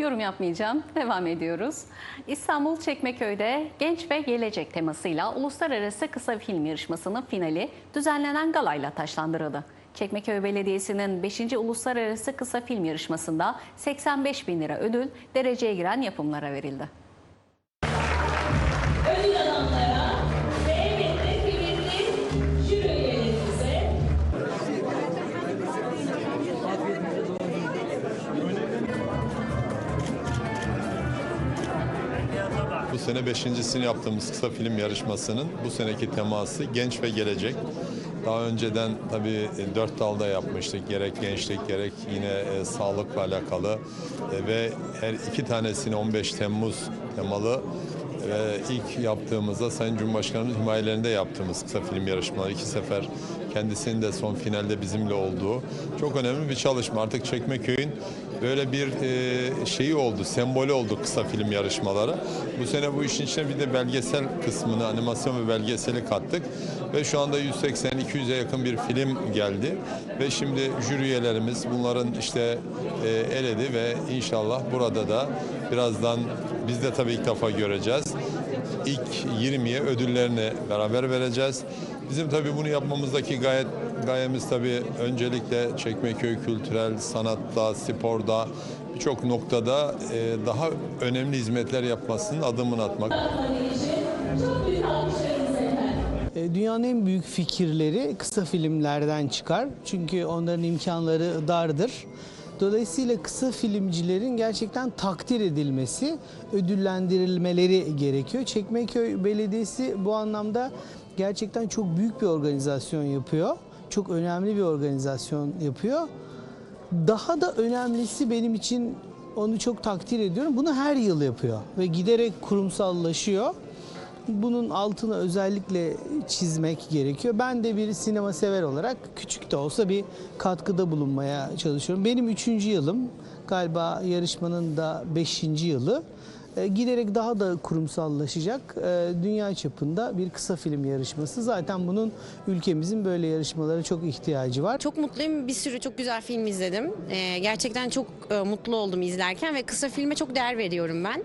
Yorum yapmayacağım. Devam ediyoruz. İstanbul Çekmeköy'de Genç ve Gelecek temasıyla Uluslararası Kısa Film Yarışması'nın finali düzenlenen galayla taşlandırıldı. Çekmeköy Belediyesi'nin 5. Uluslararası Kısa Film Yarışması'nda 85 bin lira ödül dereceye giren yapımlara verildi. ödül alanlara Bu sene beşincisini yaptığımız kısa film yarışmasının bu seneki teması genç ve gelecek. Daha önceden tabii e, dört dalda yapmıştık. Gerek gençlik gerek yine e, sağlıkla alakalı E, ve her iki tanesini 15 Temmuz temalı ve ilk yaptığımızda Sayın Cumhurbaşkanımız himayelerinde yaptığımız kısa film yarışmaları iki sefer kendisinin de son finalde bizimle olduğu çok önemli bir çalışma. Artık Çekmeköy'ün böyle bir e, şeyi oldu, sembolü oldu kısa film yarışmaları. Bu sene bu işin içine bir de belgesel kısmını, animasyon ve belgeseli kattık. Ve şu anda 180-200'e yakın bir film geldi. Ve şimdi jüri üyelerimiz bunların işte e, eledi ve inşallah burada da birazdan biz de tabii ilk defa göreceğiz. İlk 20'ye ödüllerini beraber vereceğiz. Bizim tabii bunu yapmamızdaki gayet gayemiz tabii öncelikle Çekmeköy kültürel sanatta, sporda birçok noktada e, daha önemli hizmetler yapmasının adımını atmak. E, Dünyanın en büyük fikirleri kısa filmlerden çıkar. Çünkü onların imkanları dardır. Dolayısıyla kısa filmcilerin gerçekten takdir edilmesi, ödüllendirilmeleri gerekiyor. Çekmeköy Belediyesi bu anlamda gerçekten çok büyük bir organizasyon yapıyor. Çok önemli bir organizasyon yapıyor. Daha da önemlisi benim için onu çok takdir ediyorum. Bunu her yıl yapıyor ve giderek kurumsallaşıyor. Bunun altını özellikle çizmek gerekiyor. Ben de bir sinema sever olarak küçük de olsa bir katkıda bulunmaya çalışıyorum. Benim üçüncü yılım, galiba yarışmanın da beşinci yılı. E, Giderek daha da kurumsallaşacak e, dünya çapında bir kısa film yarışması. Zaten bunun ülkemizin böyle yarışmalara çok ihtiyacı var. Çok mutluyum. Bir sürü çok güzel film izledim. Ee, gerçekten çok e, mutlu oldum izlerken ve kısa filme çok değer veriyorum ben.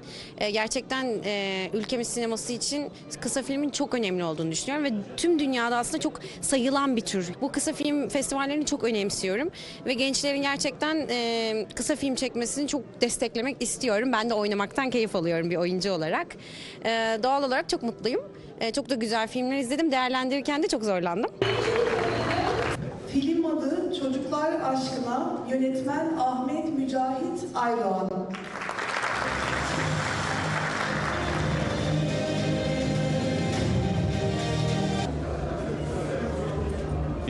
Gerçekten e, ülkemiz sineması için kısa filmin çok önemli olduğunu düşünüyorum ve tüm dünyada aslında çok sayılan bir tür. Bu kısa film festivallerini çok önemsiyorum ve gençlerin gerçekten e, kısa film çekmesini çok desteklemek istiyorum. Ben de oynamaktan keyif alıyorum bir oyuncu olarak. Ee, doğal olarak çok mutluyum. Ee, çok da güzel filmler izledim. Değerlendirirken de çok zorlandım. Film adı Çocuklar Aşkına yönetmen Ahmet Mücahit Aydoğan.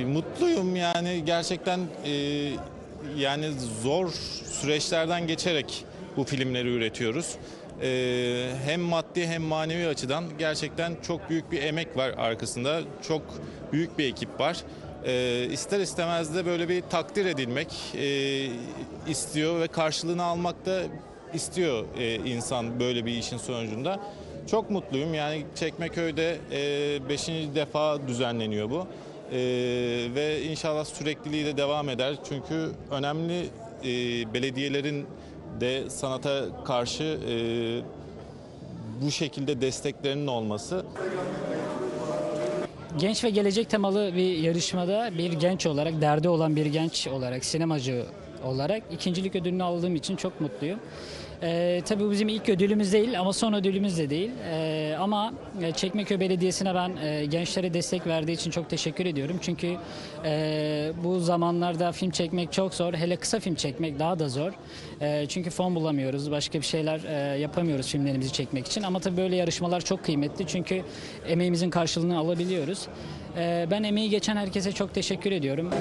Mutluyum yani gerçekten e, yani zor süreçlerden geçerek bu filmleri üretiyoruz. E, hem maddi hem manevi açıdan gerçekten çok büyük bir emek var arkasında. Çok büyük bir ekip var. E, ister istemez de böyle bir takdir edilmek e, istiyor ve karşılığını almak da istiyor e, insan böyle bir işin sonucunda. Çok mutluyum yani Çekmeköy'de 5. defa düzenleniyor bu. Ee, ve inşallah sürekliliği de devam eder. Çünkü önemli e, belediyelerin de sanata karşı e, bu şekilde desteklerinin olması Genç ve gelecek temalı bir yarışmada bir genç olarak, derdi olan bir genç olarak, sinemacı olarak ikincilik ödülünü aldığım için çok mutluyum. Ee, tabii bizim ilk ödülümüz değil ama son ödülümüz de değil. Ee, ama e, Çekmeköy Belediyesi'ne ben e, gençlere destek verdiği için çok teşekkür ediyorum. Çünkü e, bu zamanlarda film çekmek çok zor. Hele kısa film çekmek daha da zor. E, çünkü fon bulamıyoruz, başka bir şeyler e, yapamıyoruz filmlerimizi çekmek için. Ama tabii böyle yarışmalar çok kıymetli çünkü emeğimizin karşılığını alabiliyoruz. E, ben emeği geçen herkese çok teşekkür ediyorum.